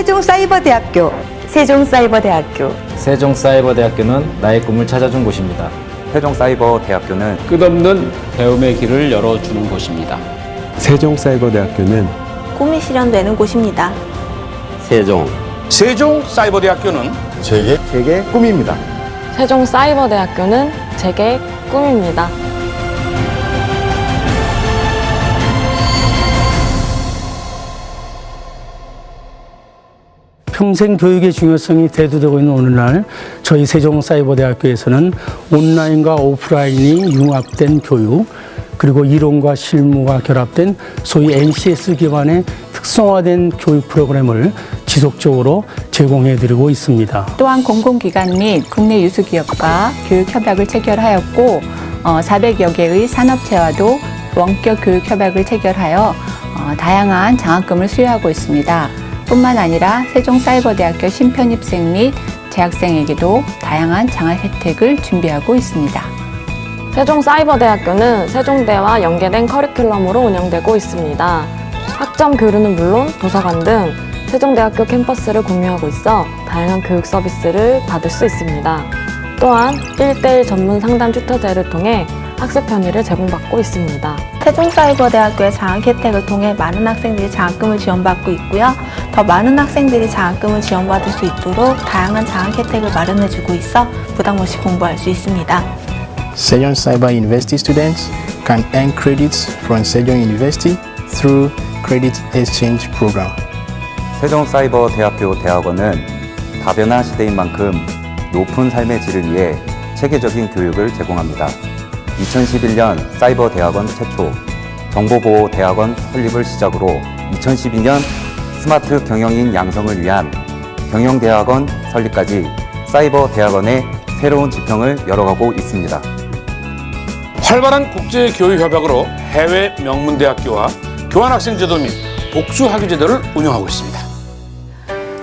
사이버대학교, 세종사이버대학교, 세종사이버대학교는 나의 꿈을 찾아준 곳입니다. 세종사이버대학교는 끝없는 배움의 길을 열어주는 곳입니다. 세종사이버대학교는 꿈이 실현되는 곳입니다. 세종 세종사이버대학교는 제게 제게 꿈입니다. 세종사이버대학교는 제게 꿈입니다. 평생 교육의 중요성이 대두되고 있는 오늘날 저희 세종사이버대학교에서는 온라인과 오프라인이 융합된 교육 그리고 이론과 실무가 결합된 소위 NCS 기반의 특성화된 교육 프로그램을 지속적으로 제공해 드리고 있습니다. 또한 공공기관 및 국내 유수기업과 교육 협약을 체결하였고 어, 400여 개의 산업체와도 원격 교육 협약을 체결하여 어, 다양한 장학금을 수여하고 있습니다. 뿐만 아니라 세종사이버대학교 신편입생 및 재학생에게도 다양한 장학 혜택을 준비하고 있습니다. 세종사이버대학교는 세종대와 연계된 커리큘럼으로 운영되고 있습니다. 학점 교류는 물론 도서관 등 세종대학교 캠퍼스를 공유하고 있어 다양한 교육 서비스를 받을 수 있습니다. 또한 1대1 전문 상담 튜터제를 통해 학습 편의를 제공받고 있습니다. 세종사이버대학교의 장학 혜택을 통해 많은 학생들이 장학금을 지원받고 있고요. 더 많은 학생들이 장학금을 지원받을 수 있도록 다양한 장학 혜택을 마련해주고 있어 부담 없이 공부할 수 있습니다. Sejong Cyber University students can earn credits from Sejong University through Credit Exchange Program. 세종사이버대학교 대학원은 다변화 시대인 만큼 높은 삶의 질을 위해 체계적인 교육을 제공합니다. 2011년 사이버 대학원 최초, 정보보호 대학원 설립을 시작으로 2012년 스마트 경영인 양성을 위한 경영대학원 설립까지 사이버 대학원의 새로운 지평을 열어가고 있습니다. 활발한 국제교육협약으로 해외 명문 대학교와 교환학생 제도 및 복수 학위 제도를 운영하고 있습니다.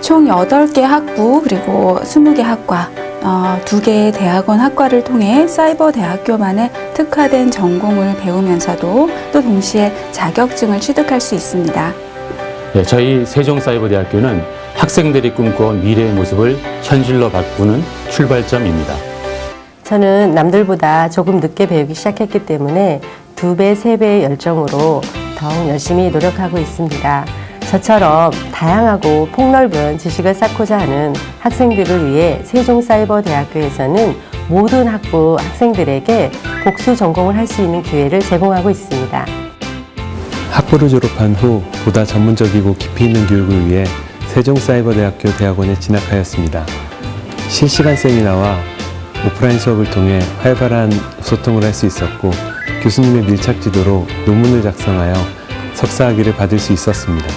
총 8개 학부 그리고 20개 학과 어, 2개의 대학원 학과를 통해 사이버 대학교만의 특화된 전공을 배우면서도 또 동시에 자격증을 취득할 수 있습니다. 네, 저희 세종사이버대학교는 학생들이 꿈꿔온 미래의 모습을 현실로 바꾸는 출발점입니다. 저는 남들보다 조금 늦게 배우기 시작했기 때문에 두 배, 세 배의 열정으로 더욱 열심히 노력하고 있습니다. 저처럼 다양하고 폭넓은 지식을 쌓고자 하는 학생들을 위해 세종사이버대학교에서는 모든 학부 학생들에게 복수 전공을 할 수 있는 기회를 제공하고 있습니다. 학부를 졸업한 후 보다 전문적이고 깊이 있는 교육을 위해 세종사이버대학교 대학원에 진학하였습니다. 실시간 세미나와 오프라인 수업을 통해 활발한 소통을 할 수 있었고 교수님의 밀착 지도로 논문을 작성하여 석사학위를 받을 수 있었습니다.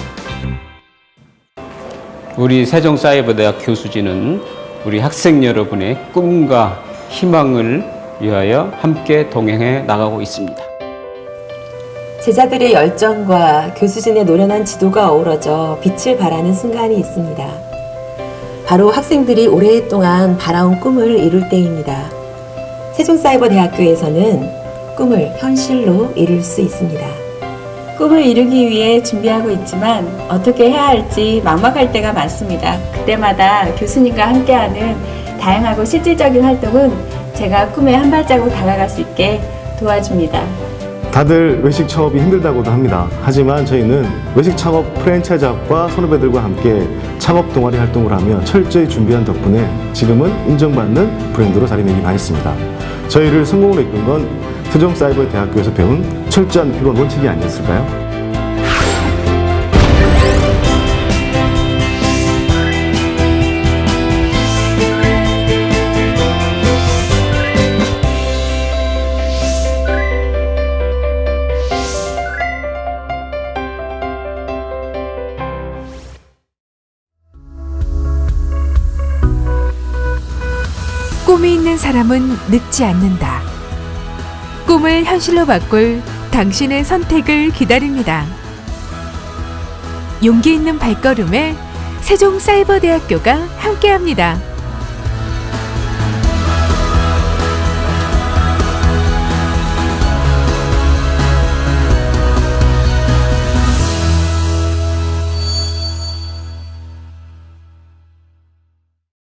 우리 세종사이버대학 교수진은 우리 학생 여러분의 꿈과 희망을 위하여 함께 동행해 나가고 있습니다. 제자들의 열정과 교수진의 노련한 지도가 어우러져 빛을 발하는 순간이 있습니다. 바로 학생들이 오랫동안 바라온 꿈을 이룰 때입니다. 세종사이버대학교에서는 꿈을 현실로 이룰 수 있습니다. 꿈을 이루기 위해 준비하고 있지만 어떻게 해야 할지 막막할 때가 많습니다. 그때마다 교수님과 함께하는 다양하고 실질적인 활동은 제가 꿈에 한 발자국 다가갈 수 있게 도와줍니다. 다들 외식 창업이 힘들다고도 합니다. 하지만 저희는 외식 창업 프랜차이즈 학과 선후배들과 함께 창업 동아리 활동을 하며 철저히 준비한 덕분에 지금은 인정받는 브랜드로 자리매김하였습니다. 저희를 성공으로 이끈 건 세종사이버대학교에서 배운 철저한 기본 원칙이 아니었을까요? 꿈이 있는 사람은 늙지 않는다. 꿈을 현실로 바꿀 당신의 선택을 기다립니다. 용기 있는 발걸음에 세종사이버대학교가 함께합니다.